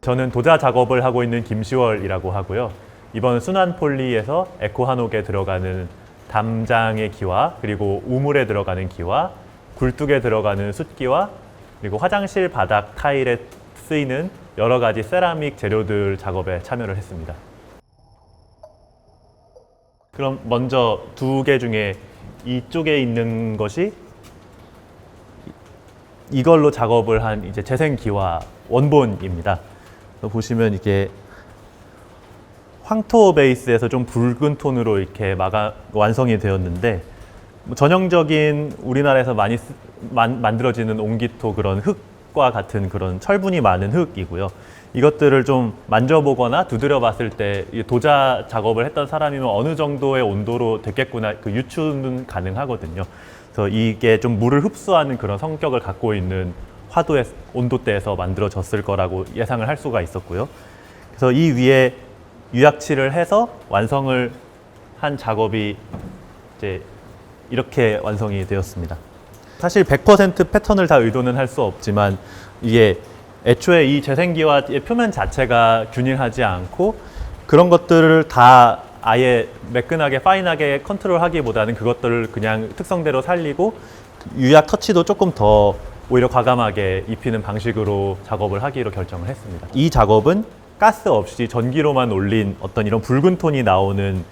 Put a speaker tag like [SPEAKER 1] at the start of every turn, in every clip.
[SPEAKER 1] 저는 도자 작업을 하고 있는 김시월이라고 하고요. 이번 순환폴리에서 에코 한옥에 들어가는 담장의 기와 그리고 우물에 들어가는 기와 굴뚝에 들어가는 숯기와 그리고 화장실 바닥 타일에 쓰이는 여러 가지 세라믹 재료들 작업에 참여를 했습니다. 그럼 먼저 두 개 중에 이쪽에 있는 것이 이걸로 작업을 한 이제 재생기와 원본입니다. 그래서 보시면 이게 황토 베이스에서 좀 붉은 톤으로 이렇게 마가 완성이 되었는데 뭐 전형적인 우리나라에서 많이 쓰- 만, 만들어지는 옹기토 그런 흙과 같은 그런 철분이 많은 흙이고요. 이것들을 좀 만져보거나 두드려 봤을 때이 도자 작업을 했던 사람이면 어느 정도의 온도로 됐겠구나 그 유추는 가능하거든요. 그래서 이게 좀 물을 흡수하는 그런 성격을 갖고 있는 화도의 온도대에서 만들어졌을 거라고 예상을 할 수가 있었고요. 그래서 이 위에 유약칠을 해서 완성을 한 작업이 이제 이렇게 완성이 되었습니다. 사실 100% 패턴을 다 의도는 할 수 없지만 이게 애초에 이 재생기와의 표면 자체가 균일하지 않고 그런 것들을 다 아예 매끈하게 파인하게 컨트롤하기보다는 그것들을 그냥 특성대로 살리고 유약 터치도 조금 더 오히려 과감하게 입히는 방식으로 작업을 하기로 결정을 했습니다. 이 작업은 가스 없이 전기로만 올린 어떤 이런 붉은 톤이 나오는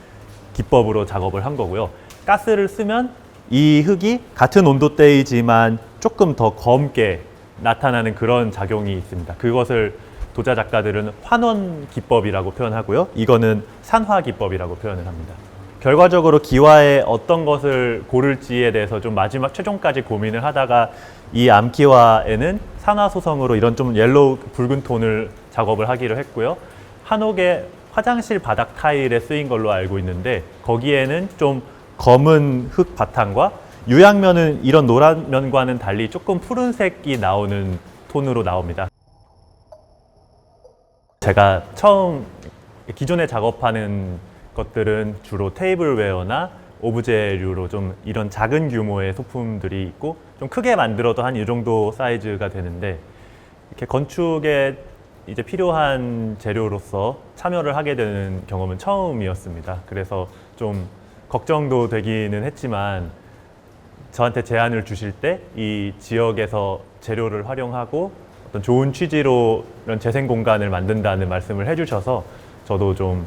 [SPEAKER 1] 기법으로 작업을 한 거고요. 가스를 쓰면 이 흙이 같은 온도대이지만 조금 더 검게 나타나는 그런 작용이 있습니다. 그것을 도자 작가들은 환원 기법이라고 표현하고요. 이거는 산화 기법이라고 표현을 합니다. 결과적으로 기와에 어떤 것을 고를지에 대해서 좀 마지막 최종까지 고민을 하다가 이 암기와에는 산화 소성으로 이런 좀 옐로우 붉은 톤을 작업을 하기로 했고요. 한옥의 화장실 바닥 타일에 쓰인 걸로 알고 있는데 거기에는 좀 검은 흙 바탕과 유약면은 이런 노란 면과는 달리 조금 푸른색이 나오는 톤으로 나옵니다. 제가 처음 기존에 작업하는 것들은 주로 테이블웨어나 오브제류로 좀 이런 작은 규모의 소품들이 있고 좀 크게 만들어도 한 이 정도 사이즈가 되는데 이렇게 건축에 이제 필요한 재료로서 참여를 하게 되는 경험은 처음이었습니다. 그래서 좀 걱정도 되기는 했지만 저한테 제안을 주실 때 이 지역에서 재료를 활용하고 어떤 좋은 취지로 이런 재생 공간을 만든다는 말씀을 해주셔서 저도 좀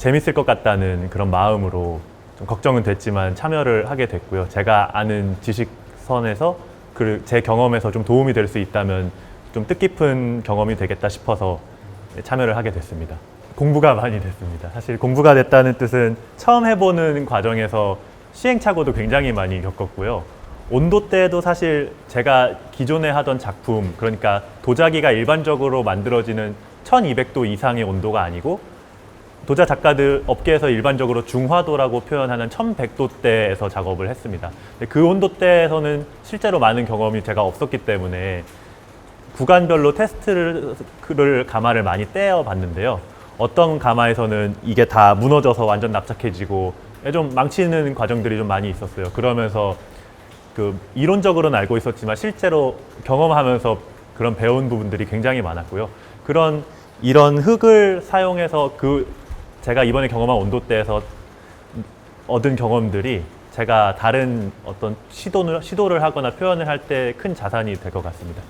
[SPEAKER 1] 재밌을 것 같다는 그런 마음으로 좀 걱정은 됐지만 참여를 하게 됐고요. 제가 아는 지식선에서 그 제 경험에서 좀 도움이 될 수 있다면 좀 뜻깊은 경험이 되겠다 싶어서 참여를 하게 됐습니다. 공부가 많이 됐습니다. 사실 공부가 됐다는 뜻은 처음 해보는 과정에서 시행착오도 굉장히 많이 겪었고요. 온도대도 사실 제가 기존에 하던 작품, 그러니까 도자기가 일반적으로 만들어지는 1200도 이상의 온도가 아니고 도자 작가들 업계에서 일반적으로 중화도라고 표현하는 1100도대에서 작업을 했습니다. 그 온도대에서는 실제로 많은 경험이 제가 없었기 때문에 구간별로 테스트를 가마를 많이 떼어 봤는데요. 어떤 가마에서는 이게 다 무너져서 완전 납작해지고 좀 망치는 과정들이 좀 많이 있었어요. 그러면서 그 이론적으로는 알고 있었지만 실제로 경험하면서 그런 배운 부분들이 굉장히 많았고요. 그런 이런 흙을 사용해서 그 제가 이번에 경험한 온도대에서 얻은 경험들이 제가 다른 어떤 시도를 시도를 하거나 표현을 할 때 큰 자산이 될 것 같습니다.